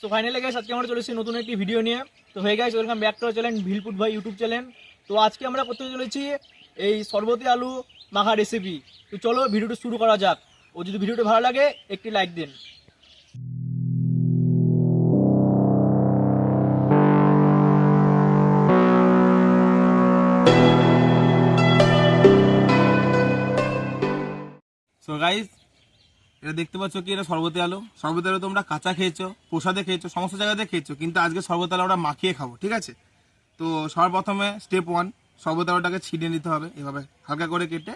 So finally guys আজকে আমরা চলেছি নতুন একটি ভিডিও নিয়ে। তো হয়ে গেছে ওয়েলকাম ব্যাক টু চ্যানেল ভিলপুট ভাই ইউটিউব চ্যানেল তো, আজকে আমরা করতে চলেছি এই সরবতি আলু মাখা রেসিপি তো, চলো ভিডিওটা শুরু করা যাক। ও, যদি ভিডিওটা ভালো লাগে, একটি লাইক দিন। সো গাইজ এটা দেখতে পাচ্ছ কি? এটা সর্বতে আলো। সর্বতে আলো তোমরা কাঁচা খেয়েছো, প্রসাদে খেয়েছো, সমস্ত জায়গাতে খেয়েছো, কিন্তু আজকে সর্বতে আলো আমরা মাখিয়ে খাব, ঠিক আছে? তো সর্বপ্রথমে স্টেপ ওয়ান সর্বতে আলোটাকে ছিঁড়ে নিতে হবে, এভাবে হালকা করে কেটে।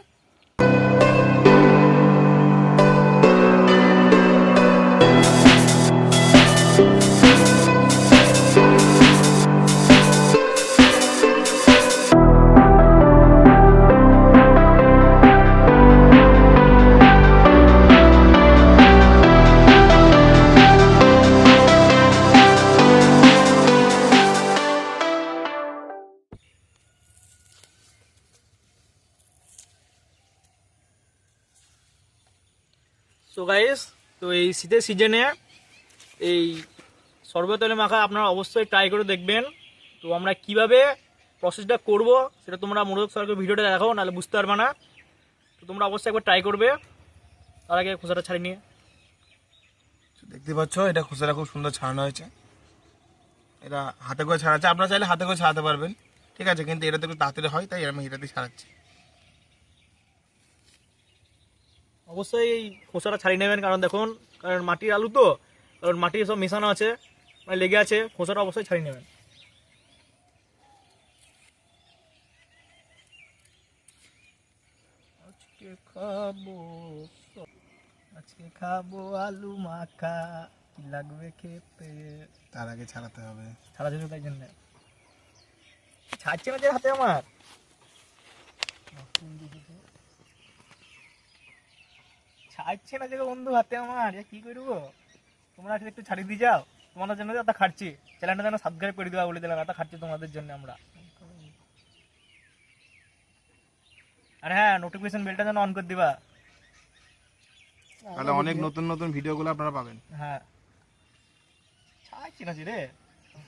সো গাইস তো এই শীতের সিজনে এই সর্বতলে মাখা আপনারা অবশ্যই ট্রাই করে দেখবেন। তো আমরা কীভাবে প্রসেসটা করব সেটা তোমরা মোরক সরকার ভিডিওটা দেখো নাহলে বুঝতে পারবে না। তো তোমরা অবশ্যই একবার ট্রাই করবে। তার আগে খোসাটা ছাড়িয়ে নিয়ে। দেখতে পাচ্ছ, এটা খুচরা খুব সুন্দর ছাড়ানো হয়েছে। এটা হাতে করে ছাড়াচ্ছে, আপনারা চাইলে হাতে করে ছাড়াতে পারবেন। ঠিক আছে, কিন্তু এটা তো একটু তাড়াতাড়ি হয়, তাই আমি এটাতে ছাড়াচ্ছি। অবশ্যই এই খোসাটা ছাড়িয়ে নেবেন কারণ দেখুন কারণ মাটির আলু তো কারণ মাটি সব মেশানো আছে মানে লেগে আছে খোসাটা অবশ্যই ছাড়িয়ে নেবেন। আজকে খাব আজকে খাব আলু মাখা কি লাগবে খেতে? তার আগে ছাড়াতে হবে। ছাড়া ছিল তাই জন্য। ছাড়ছে না যে হাতে আমার। ছাড়ছে না যে বন্ধু হাতে আমার। কি করব? তোমরা আজকে একটু ছাড়িয়ে দিয়ে যাও। তোমাদের জন্য একটা খাচ্ছি চ্যানেলটা যেন সাবস্ক্রাইব করে দেওয়া বলে দিলাম একটা খাচ্ছি তোমাদের জন্য আমরা। আর হ্যাঁ নোটিফিকেশন বেলটা যেন অন করে দিবা। তাহলে অনেক নতুন নতুন ভিডিওগুলো আপনারা পাবেন। হ্যাঁ। ছাড়ছি না রে।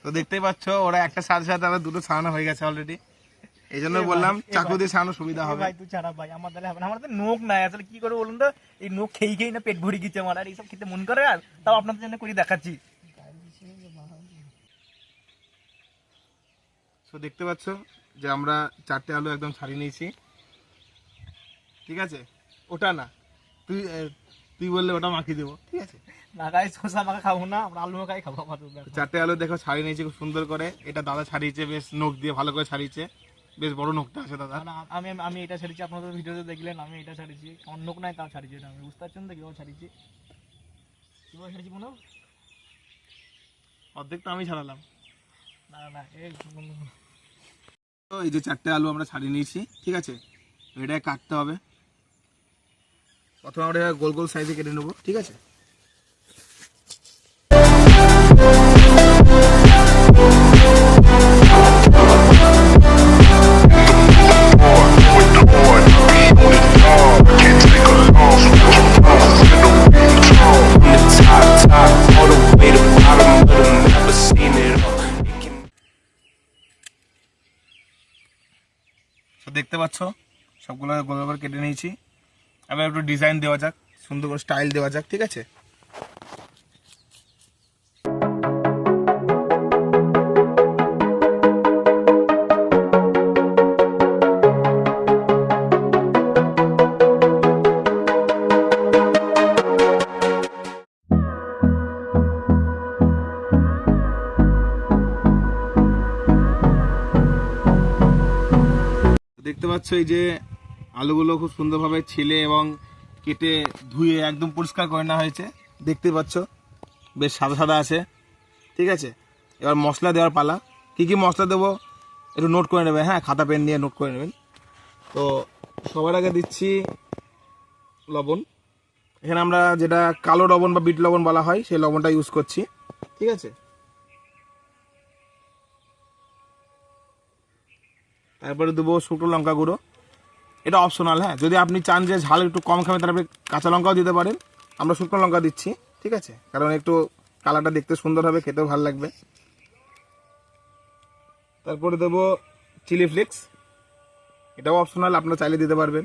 তো দেখতেই পাচ্ছ ওরা একটা সাথে সাথে আবার দুটো ছাড়ানো হয়ে গেছে অলরেডি এই জন্য বললাম চাকু। দিয়ে ছাড়ানো সুবিধা হবে। ভাই তুই ছাড়া ভাই আমার দ্বারা হবে না আমার তো নোখ নাই আসলে কি করে বলুন তো? এই নোখ খেয়ে খেয়ে না পেট ভরে গেছে আমার আর এইসব খেতে মন করে আর? তাও আপনাদের জন্য করে দেখাচ্ছি। তো দেখতে পাচ্ছ যে আমরা চারটে আলু একদম ছাড়িয়ে নিয়েছি। ঠিক আছে? ওটা না। তুই তুই বললে ওটা মাখিয়ে দেবো। ঠিক আছে? গায়ে শসা মাখা খাব না আমরা আলু মাখাই খাব। চারটে আলু দেখো ছাড়িয়ে নিয়েছি খুব সুন্দর করে। এটা দাদা ছাড়িয়েছে বেশ নখ দিয়ে ভালো করে ছাড়িয়েছে। বেশ বড় নখটা আছে দাদা। না, আমি আমি এটা ছাড়িয়েছি আপনাদের ভিডিওতে দেখলেন আমি এটা আমার নোখ নাই তাও ছাড়িয়েছি এটা আমি। বুঝতে পারছেন তো কীভাবে ছাড়িয়েছি কীভাবে ছাড়িয়েছি মনে অর্ধেক তো আমি ছাড়ালাম। না না এই তো এই যে চারটে আলু আমরা ছাড়িয়ে নিয়েছি ঠিক আছে? এটা কাটতে হবে। প্রথমে আমরা গোল গোল সাইজে কেটে নেব ঠিক আছে? পাচ্ছ। সবগুলো গোল করে কেটে নিয়েছি। এবার একটু ডিজাইন দেওয়া যাক, সুন্দর করে স্টাইল দেওয়া যাক, ঠিক আছে? দেখতে পাচ্ছ এই যে আলুগুলো খুব সুন্দরভাবে ছিলে এবং কেটে ধুয়ে একদম পরিষ্কার করে নেওয়া হয়েছে। দেখতে পাচ্ছ, বেশ সাদা সাদা আছে। ঠিক আছে? এবার মশলা দেওয়ার পালা। কি কি মশলা দেবো? একটু নোট করে নেবে হ্যাঁ? খাতা পেন নিয়ে নোট করে নেবেন। তো সবার আগে দিচ্ছি লবণ। এখানে আমরা যেটা কালো লবণ বা বিট লবণ বলা হয়, সেই লবণটা ইউজ করছি। ঠিক আছে? তারপরে দেবো শুকনো লঙ্কা গুঁড়ো। এটা অপশনাল হ্যাঁ। যদি আপনি চান যে ঝাল একটু কম খাবেন, তাহলে আপনি কাঁচা লঙ্কাও দিতে পারেন। আমরা শুকনো লঙ্কা দিচ্ছি, ঠিক আছে? কারণ একটু কালারটা দেখতে সুন্দর হবে, খেতেও ভালো লাগবে। তারপরে দেবো চিলি ফ্লেক্স এটাও অপশনাল আপনারা চাইলে দিতে পারবেন।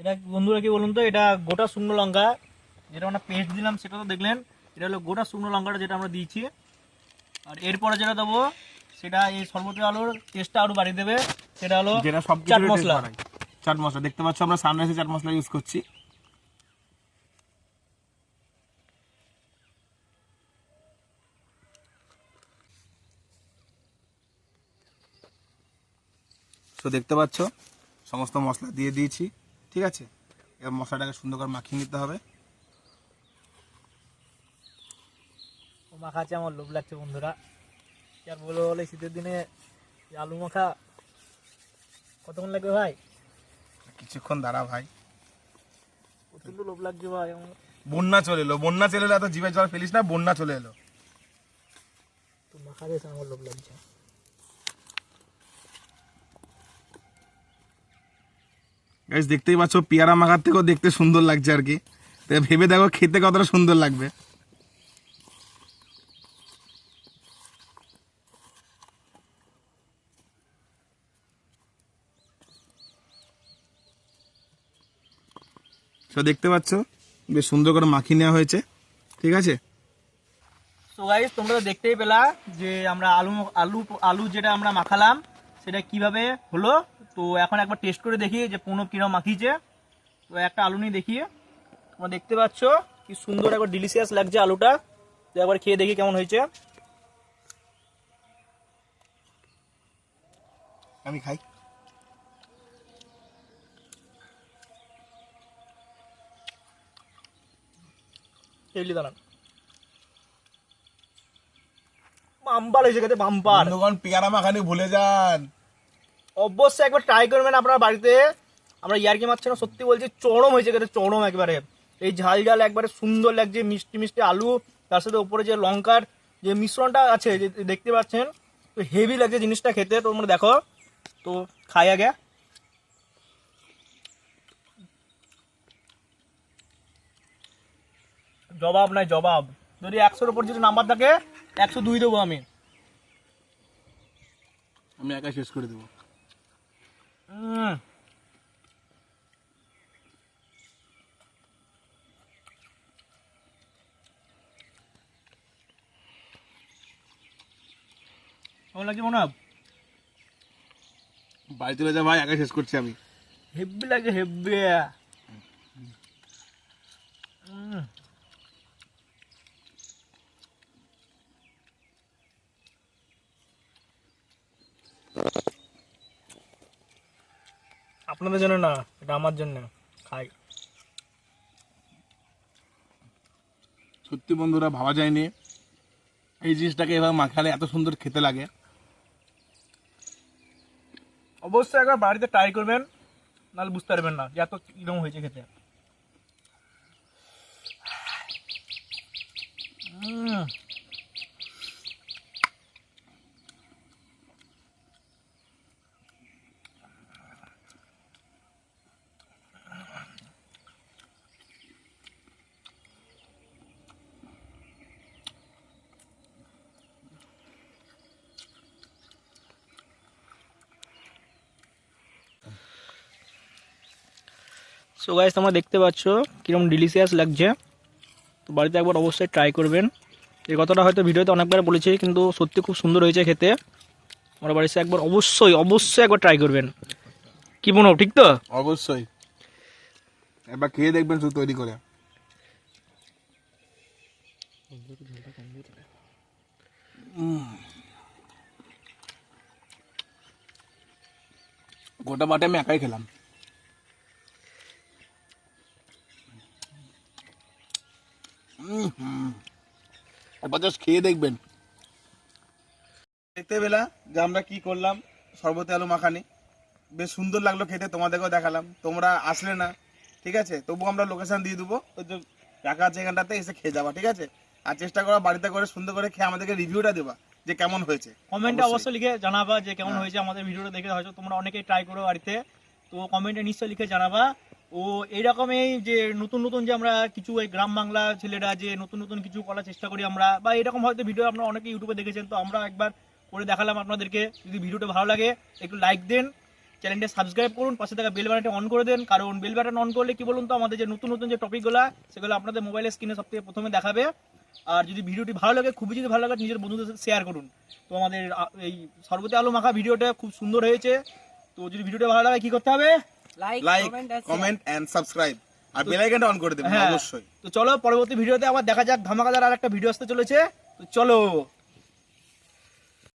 এটা বন্ধুরা কি বলুন তো, এটা গোটা শুকনো লঙ্কা, যেটা আমরা পেস্ট দিলাম, সেটা তো দেখলেন, এটা হলো গোটা শুকনো লঙ্কাটা যেটা আমরা দিয়েছি। আর এরপরে যেটা দেবো সেটা এই সর্বতে আলুর টেস্টটা আরও বাড়িয়ে দেবে। সেটা হলো যেটা সব চাট মশলা। চাট মশলা। দেখতে পাচ্ছ আমরা সানরাইসে চাট মশলা ইউজ করছি। তো দেখতে পাচ্ছ সমস্ত মশলা দিয়ে দিয়েছি। ঠিক আছে? এবার মশলাটাকে সুন্দর করে মাখিয়ে নিতে হবে। ও আছে আমার লোভ লাগছে বন্ধুরা। আর বলব বলে শীতের দিনে আলু মাখা কতক্ষণ লাগবে ভাই? কিছুক্ষণ দাঁড়া ভাই। প্রচণ্ড লোভ লাগছে ভাই আমার। বন্যা চলে এলো বন্যা চলে এলো এত জিভে জল ফেলিস না বন্যা চলে এলো। তো মাখা দিয়েছে আমার লোভ লাগছে। গাইস দেখতেই পাচ্ছ পেয়ারা মাখার থেকেও দেখতে সুন্দর লাগছে আর কি। তো ভেবে দেখো খেতে কতটা সুন্দর লাগবে। তো দেখতে পাচ্ছ। বেশ সুন্দর করে মাখিয়ে নেওয়া হয়েছে। ঠিক আছে? তো গাইস তোমরা তো দেখতেই পেলা যে আমরা আলু আলু আলু যেটা আমরা মাখালাম সেটা কীভাবে হলো? তো এখন একবার টেস্ট করে দেখি যে পুনো কিরম মাখিয়েছে। তো একটা আলু নিয়ে দেখি। তোমরা দেখতে পাচ্ছ কি সুন্দর একবার ডিলিশিয়াস লাগছে আলুটা। তো একবার খেয়ে দেখি কেমন হয়েছে। আমি খাই। খেয়ে দাঁড়ান। বাম্পার হয়েছে খেতে বাম্পার। বন্ধুগণ পেয়ারা মাখানি ভুলে যান। অবশ্যই একবার ট্রাই করবেন আপনার বাড়িতে। আমরা ইয়ারকি মারছি না সত্যি বলছি চরম হয়েছে খেতে চরম একবারে। এই ঝাল ঝাল একবারে সুন্দর লাগছে মিষ্টি মিষ্টি আলু তার সাথে উপরে যে লঙ্কার যে মিশ্রণটা আছে যে দেখতে পাচ্ছেন তো হেভি লাগছে জিনিসটা খেতে। তোমরা দেখো তো খাই আগে। জবাব নাই জবাব। যদি একশোর উপর যদি নাম্বার থাকে একশো দুই দেবো আমি। আমি একা শেষ করে দেবো। কেমন লাগছে মনে বাড়ি চলে যা ভাই একা শেষ করছি আমি। হেব্বি লাগে হেব্বি। আপনাদের জন্য না এটা আমার জন্য। খাই। সত্যি বন্ধুরা ভাবা যায়নি। এই জিনিসটাকে এভাবে মাখালে এত সুন্দর খেতে লাগে। অবশ্যই একবার বাড়িতে ট্রাই করবেন নাহলে বুঝতে পারবেন না যে এত কীরকম হয়েছে খেতে। উম। সো গাইস তোমরা দেখতে পাচ্ছ কীরকম ডিলিশিয়াস লাগছে। তো বাড়িতে একবার অবশ্যই ট্রাই করবেন। এই কথাটা হয়তো ভিডিওতে অনেকবার বলেছি, কিন্তু সত্যি খুব সুন্দর হয়েছে খেতে। আমার বাড়িতে একবার অবশ্যই অবশ্যই একবার ট্রাই করবেন। কি মনে ঠিক তো? অবশ্যই। একবার খেয়ে দেখবেন শুধু তৈরি করে। গোটা বাটে আমি একাই খেলাম উম হুম। জাস্ট খেয়ে দেখবেন। দেখতে পেলা যে আমরা কি করলাম সর্বতে আলু মাখানি। বেশ সুন্দর লাগল খেতে তোমাদেরকেও দেখালাম। তোমরা আসলে না ঠিক আছে? তবু আমরা লোকেশন দিয়ে দেবো। রাখা আছে এখানটাতে এসে খেয়ে যাবা ঠিক আছে? আর চেষ্টা করো বাড়িতে করে সুন্দর করে খেয়ে আমাদেরকে রিভিউটা দেবা যে কেমন হয়েছে। কমেন্টে অবশ্যই। অবশ্যই লিখে জানাবা যে কেমন হ্যাঁ। হয়েছে আমাদের ভিডিওটা দেখে। হয়তো তোমরা অনেকেই ট্রাই করো বাড়িতে। তো কমেন্টে নিশ্চয়ই লিখে জানাবা ও এইরকমই যে নতুন নতুন যে আমরা কিছু এই গ্রাম বাংলা ছেলেরা যে নতুন নতুন কিছু করার চেষ্টা করি আমরা, বা এরকম হয়তো ভিডিও আপনারা অনেকে ইউটিউবে দেখেছেন, তো আমরা একবার করে দেখালাম আপনাদেরকে। যদি ভিডিওটা ভালো লাগে, একটু লাইক দেন চ্যানেলটা সাবস্ক্রাইব করুন, পাশে থাকা বেল বাটনটা অন করে দেন। কারণ বেল বাটন অন করলে কি বলুন তো, আমাদের যে নতুন নতুন যে টপিকগুলো সেগুলো আপনাদের মোবাইলের স্ক্রিনে সব থেকে প্রথমে দেখাবে। আর যদি ভিডিওটি ভালো লাগে, খুবই যদি ভালো লাগে, নিজের বন্ধুদের সাথে শেয়ার করুন। তো আমাদের এই সর্বতে আলো মাখা ভিডিওটা খুব সুন্দর হয়েছে। তো যদি ভিডিওটা ভালো লাগে, কী করতে হবে? লাইক কমেন্ট এন্ড সাবস্ক্রাইব আর বেল আইকনটা অন করে দেবেন হ্যাঁ। অবশ্যই। তো চলো পরবর্তী ভিডিওতে আবার দেখা যাক ধামাকাদার আর একটা ভিডিও আসতে চলেছে। তো চলো।